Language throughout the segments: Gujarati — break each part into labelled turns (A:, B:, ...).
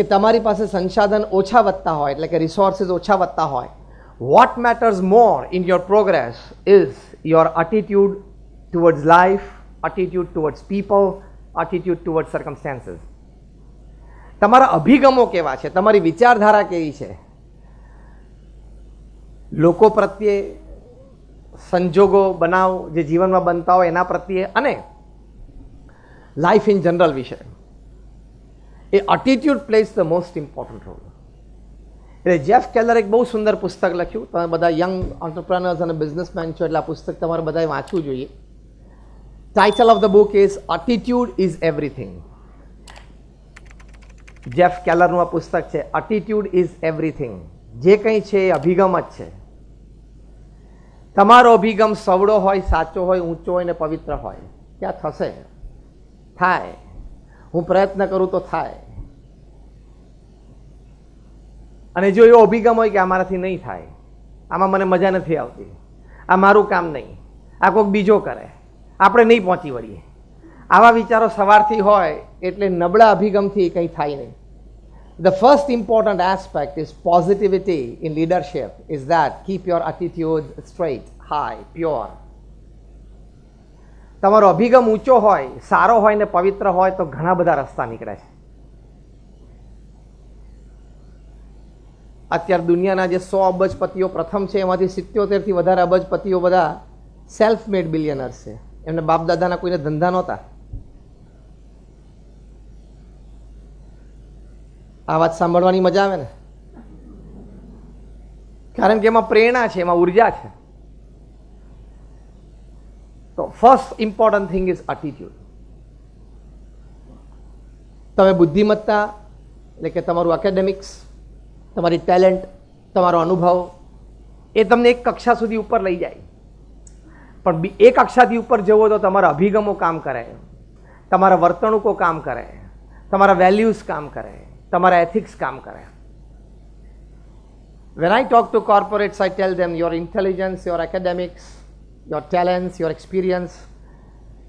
A: કે તમારી પાસે સંસાધન ઓછા વધતા હોય, એટલે કે રિસોર્સિસ ઓછા વધતા હોય. What matters more in your progress is your attitude towards life attitude towards people attitude towards circumstances તમારા અભિગમો કેવા છે? તમારી વિચારધારા કેવી છે? લોકો પ્રત્યે સંજોગો બનાવ, જે જીવનમાં બનતા હોય એના પ્રત્યે અને લાઈફ ઇન જનરલ વિશે. એ attitude plays the most important role એટલે જેફ કેલર એક બહુ સુંદર પુસ્તક લખ્યું. તમે બધા યંગ ઓન્ટરપ્રનર્સ અને બિઝનેસમેન છો એટલે આ પુસ્તક તમારે બધાએ વાંચવું જોઈએ. Title of the book is attitude is everything Jeff કેલરનું આ પુસ્તક છે અટીટ્યુડ ઇઝ એવરીથિંગ જે કંઈ છે એ અભિગમ જ છે. તમારો અભિગમ સવડો હોય, સાચો હોય, ઊંચો હોય ને પવિત્ર હોય. ત્યાં થશે? થાય. હું પ્રયત્ન કરું તો થાય. અને જો એવો અભિગમ હોય કે આ મારાથી નહીં થાય આમાં મને મજા નથી આવતી આ મારું કામ નહીં આ કોઈક બીજો કરે આપણે નહીં પહોંચી વળીએ. આવા વિચારો સવારથી હોય એટલે નબળા અભિગમથી કંઈ થાય નહીં. The first important aspect is positivity in leadership is that keep your attitude straight, high, pure. તમારો અભિગમ ઊંચો હોય, સારો હોય ને પવિત્ર હોય, તો ઘણા બધા રસ્તા નીકળે છે. અત્યારે દુનિયાના જે સો અબજપતિઓ પ્રથમ છે, એમાંથી સિત્યોતેરથી વધારે અબજપતિઓ બધા સેલ્ફ મેડ બિલિયનર્સ છે. એમને બાપ દાદાના કોઈને ધંધા નહોતા. આ વાત સાંભળવાની મજા આવે ને? કારણ કે એમાં પ્રેરણા છે, એમાં ઊર્જા છે. First important thing is attitude તમે બુદ્ધિમત્તા એટલે કે તમારું એકેડેમિક્સ તમારી ટેલેન્ટ તમારો અનુભવ એ તમને એક કક્ષા સુધી ઉપર લઈ જાય. પણ બી- એ કક્ષાથી ઉપર જવો તો તમારા અભિગમો કામ કરે તમારા વર્તણૂકો કામ કરે તમારા વેલ્યુઝ કામ કરે તમારા એથિક્સ કામ કરે. When I talk to corporates, I tell them your intelligence, your academics, your talents, your experience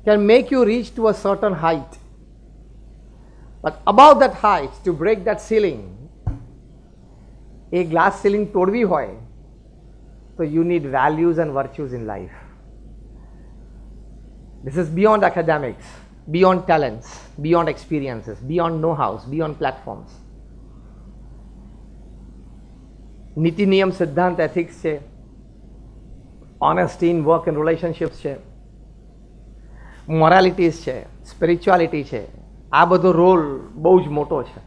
A: can make you reach to a certain height. But above that height, to break that ceiling, a glass ceiling તોડવી હોય તો you need values and virtues in life. This is beyond academics, beyond talents, beyond experiences, beyond know-hows, beyond platforms. નીતિ નિયમ સિદ્ધાંત એથિક્સ છે honesty in work and relationships છે. મોરાલિટીઝ છે સ્પિરિચ્યુઆલિટી છે. આ બધો રોલ બહુ જ મોટો છે.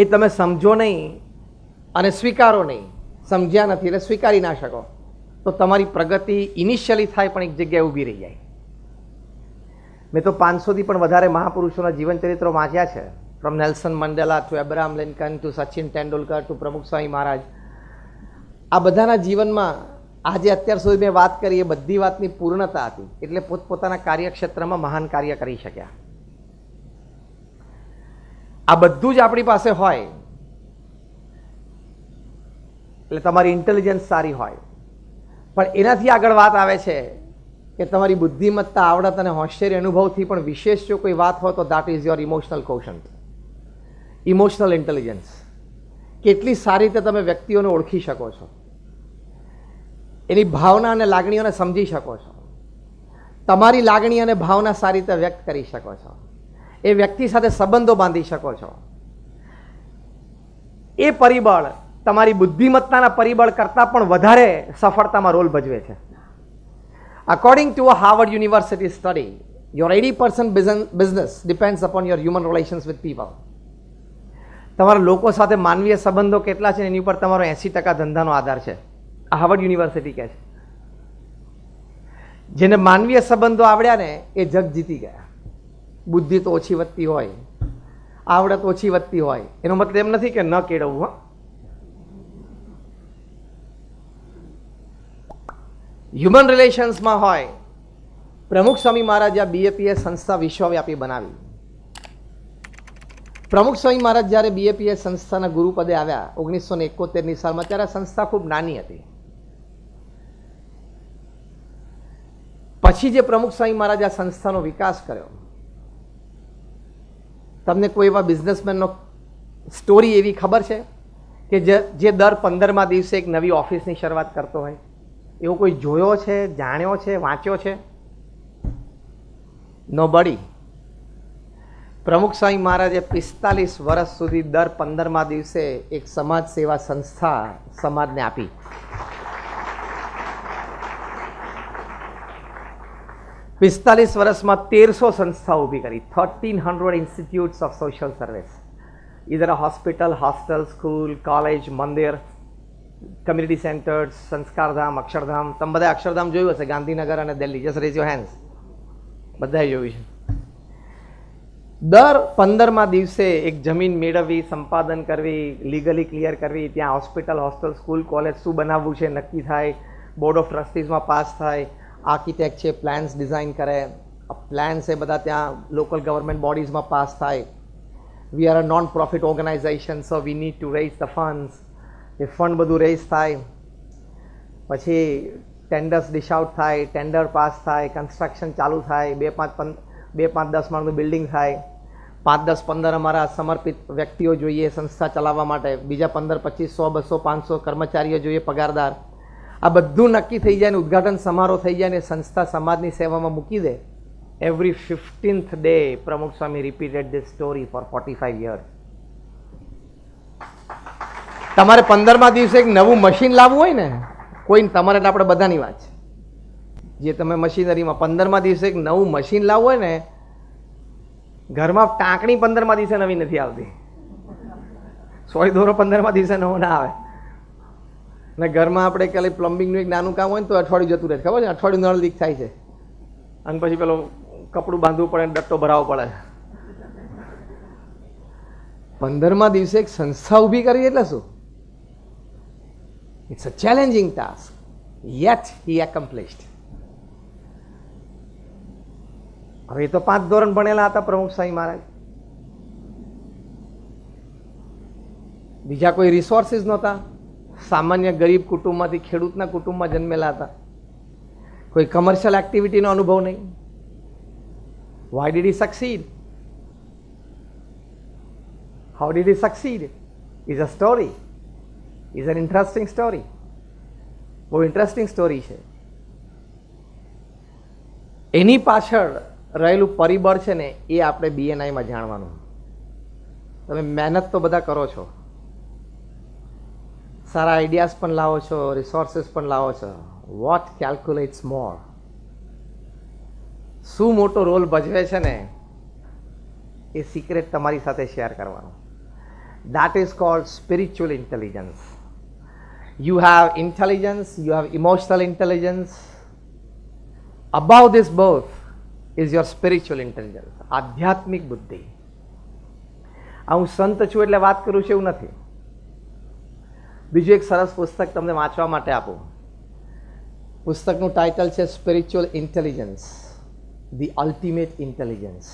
A: એ તમે સમજો નહીં અને સ્વીકારો નહીં. સમજ્યા નથી એટલે સ્વીકારી ના શકો. તો તમારી પ્રગતિ ઇનિશિયલી થાય પણ એક જગ્યાએ ઊભી રહી જાય. મેં તો પાંચસોથી પણ વધારે મહાપુરુષોના જીવન ચરિત્રો વાંચ્યા છે. From Nelson Mandela to Abraham Lincoln to Sachin Tendulkar to Pramukh Swami Maharaj આ બધાના જીવનમાં આજે અત્યાર સુધી મેં વાત કરી, એ બધી વાતની પૂર્ણતા હતી. એટલે પોતપોતાના કાર્યક્ષેત્રમાં મહાન કાર્ય કરી શક્યા. આ બધું જ આપણી પાસે હોય. એટલે તમારી ઇન્ટેલિજન્સ સારી હોય. પણ એનાથી આગળ વાત આવે છે કે તમારી બુદ્ધિમત્તા, આવડત અને હોશિયારી અનુભવથી પણ વિશેષ જો કોઈ વાત હોય તો that is your emotional quotient emotional intelligence કેટલી સારી રીતે તમે વ્યક્તિઓને ઓળખી શકો છો. એની ભાવના અને લાગણીઓને સમજી શકો છો. તમારી લાગણી અને ભાવના સારી રીતે વ્યક્ત કરી શકો છો. એ વ્યક્તિ સાથે સંબંધો બાંધી શકો છો. એ પરિબળ તમારી બુદ્ધિમત્તાના પરિબળ કરતાં પણ વધારે સફળતામાં રોલ ભજવે છે. According to a Harvard University study, your 80% business, business depends upon your human relations with people. તમારા લોકો સાથે માનવીય સંબંધો કેટલા છે? એની ઉપર તમારો એંસી ટકા ધંધાનો આધાર છે. આ હાર્વર્ડ યુનિવર્સિટી કહે છે. જેને માનવીય સંબંધો આવડ્યા ને, એ જગ જીતી ગયા. બુદ્ધિ તો ઓછી વધતી હોય, આવડત ઓછી વધતી હોય. એનો મતલબ એમ નથી કે ન કેળવવું, હો. હ્યુમન રિલેશન્સમાં હોય, પ્રમુખ સ્વામી મહારાજ આ બીએપીએસ સંસ્થા વિશ્વવ્યાપી બનાવી. પ્રમુખ સ્વામી મહારાજ જ્યારે બીએપીએસ સંસ્થાના ગુરુપદે આવ્યા, ઓગણીસો ને એકોતેરની સાલમાં, ત્યારે સંસ્થા ખૂબ નાની હતી. પછી જે પ્રમુખ સ્વામી મહારાજ આ સંસ્થાનો વિકાસ કર્યો, તમને કોઈ એવા બિઝનેસમેનનો સ્ટોરી એવી ખબર છે કે જે દર પંદરમા દિવસે એક નવી ઓફિસની શરૂઆત કરતો હોય? એવો કોઈ જોયો છે, જાણ્યો છે, વાંચ્યો છે? નો બડી પ્રમુખ સ્વામી મહારાજે પિસ્તાલીસ વર્ષ સુધી દર પંદરમા દિવસે એક સમાજ સેવા સંસ્થા સમાજને આપી. પિસ્તાલીસ વર્ષમાં તેરસો સંસ્થા ઊભી કરી. Thirteen hundred institutes of social service either hospital, hostel, school, college, મંદિર કમ્યુનિટી સેન્ટર્સ સંસ્કારધામ, અક્ષરધામ. તમે બધા અક્ષરધામ જોયું હશે? ગાંધીનગર અને દિલ્હી. જસ રેઝ યોર હેન્ડ્સ બધાએ જોયું છે. દર પંદરમાં દિવસે એક જમીન મેળવવી, સંપાદન કરવી લીગલી ક્લિયર કરવી. ત્યાં હોસ્પિટલ, હોસ્ટેલ, સ્કૂલ, કોલેજ શું બનાવવું છે નક્કી થાય? બોર્ડ ઓફ ટ્રસ્ટીઝમાં પાસ થાય. આર્કિટેક્ટ છે પ્લાન્સ ડિઝાઇન કરે. પ્લાન્સ એ બધા ત્યાં લોકલ ગવર્મેન્ટ બોડીઝમાં પાસ થાય. We are a non profit organisation so we need to raise the funds A fund બધું રેઇઝ થાય. પછી ટેન્ડર્સ ડિશ આઉટ થાય ટેન્ડર પાસ થાય કન્સ્ટ્રક્શન ચાલુ થાય. બે પાંચ પંદ, બે પાંચ દસ માળનું બિલ્ડિંગ થાય. પાંચ દસ પંદર અમારા સમર્પિત વ્યક્તિઓ જોઈએ સંસ્થા ચલાવવા માટે. બીજા પંદર, પચીસ, સો, બસો, પાંચસો કર્મચારીઓ જોઈએ પગારદાર. આ બધું નક્કી થઈ જાય ને ઉદ્ઘાટન સમારોહ થઈ જાય ને સંસ્થા સમાજની સેવામાં મૂકી દે. Every fifteenth day Pramukh Swami repeated this story for forty five years તમારે પંદરમા દિવસે એક નવું મશીન લાવવું હોય ને કોઈ તમારે આપણે બધાની વાત છે. જે તમે મશીનરીમાં પંદરમા દિવસે એક નવું મશીન લાવવું હોય ને, ઘરમાં ટાંકણી પંદરમા દિવસે નવી નથી આવતી. સોય દોરો પંદરમા દિવસે નવો ના આવે. ને ઘરમાં આપણે ખાલી પ્લમ્બિંગનું એક નાનું કામ હોય ને તો અઠવાડિયું જતું રહે. ખબર છે? અઠવાડિયું નળ લીક થાય છે. અને પછી પેલો કપડું બાંધવું પડે ને ડટ્ટો ભરાવો પડે. પંદરમા દિવસે એક સંસ્થા ઊભી કરી એટલે શું? It's a challenging task yet he accomplished હવે એ તો પાંચ ધોરણ ભણેલા હતા પ્રમુખ સાંઈ મહારાજ. બીજા કોઈ રિસોર્સિસ નહોતા. સામાન્ય ગરીબ કુટુંબમાંથી ખેડૂતના કુટુંબમાં જન્મેલા હતા. કોઈ કમર્શિયલ એક્ટિવિટીનો અનુભવ નહીં. Why did I succeed how did I succeed is a story is an interesting story બહુ ઇન્ટરેસ્ટિંગ સ્ટોરી છે. એની પાછળ રહેલું પરિબળ છે ને એ આપણે બીએનઆઈમાં જાણવાનું. તમે મહેનત તો બધા કરો છો. સારા આઈડિયાઝ પણ લાવો છો રિસોર્સિસ પણ લાવો છો વોટ કેલ્ક્યુલેટ્સ મોર શું મોટો રોલ ભજવે છે ને એ સિક્રેટ તમારી સાથે શેર કરવાનો that is called spiritual intelligence. You have intelligence, you have emotional intelligence. Above this both is your spiritual intelligence, આધ્યાત્મિક બુદ્ધિ હું સંત છું એટલે વાત કરું છું એવું નથી બીજું એક સરસ પુસ્તક તમને વાંચવા માટે આપું. પુસ્તકનું ટાઇટલ છે spiritual intelligence the ultimate intelligence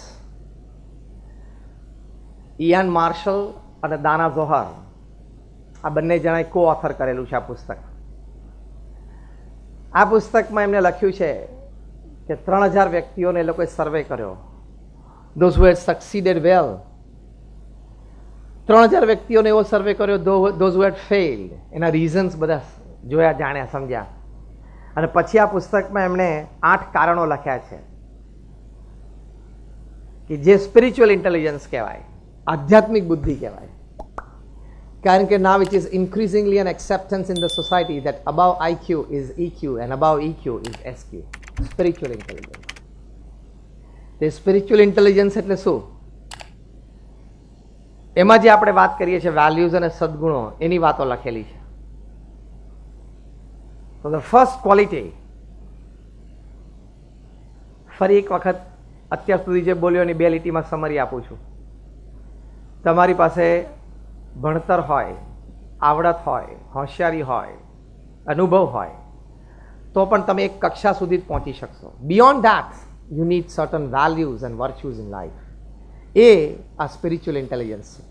A: Ian Marshall અને દાના જોહર આ બંને જણાએ કો ઓથર કરેલું છે આ પુસ્તક. આ પુસ્તકમાં એમને લખ્યું છે કે ત્રણ હજાર વ્યક્તિઓને એ લોકોએ સર્વે કર્યો. દોઝ હુ હેડ સક્સીડેડ વેલ ત્રણ હજાર વ્યક્તિઓને એવો સર્વે કર્યો ધોઝ હેડ ફેઇલ્ડ એના રીઝન્સ બધા જોયા, જાણ્યા, સમજ્યા. અને પછી આ પુસ્તકમાં એમણે આઠ કારણો લખ્યા છે કે જે સ્પિરિચ્યુઅલ ઇન્ટેલિજન્સ કહેવાય, આધ્યાત્મિક બુદ્ધિ કહેવાય. કારણ કે now it is increasingly an acceptance in the society that above IQ is EQ and above EQ is SQ spiritual intelligence તે સ્પિરિચ્યુઅલ ઇન્ટેલિજન્સ એટલે શું? એમાં જે આપણે વાત કરીએ છીએ વેલ્યુઝ અને સદગુણો, એની વાતો લખેલી છે. તો ધ ફર્સ્ટ ક્વોલિટી ફરી એક વખત અત્યાર સુધી જે બોલ્યો એની બે લીટીમાં સમરી આપું છું. તમારી પાસે ભણતર હોય, આવડત હોય, હોશિયારી હોય, અનુભવ હોય, તો પણ તમે એક કક્ષા સુધી જ પહોંચી શકશો. Beyond that you need certain values and virtues in life એ આ સ્પિરિચ્યુઅલ ઇન્ટેલિજન્સ છે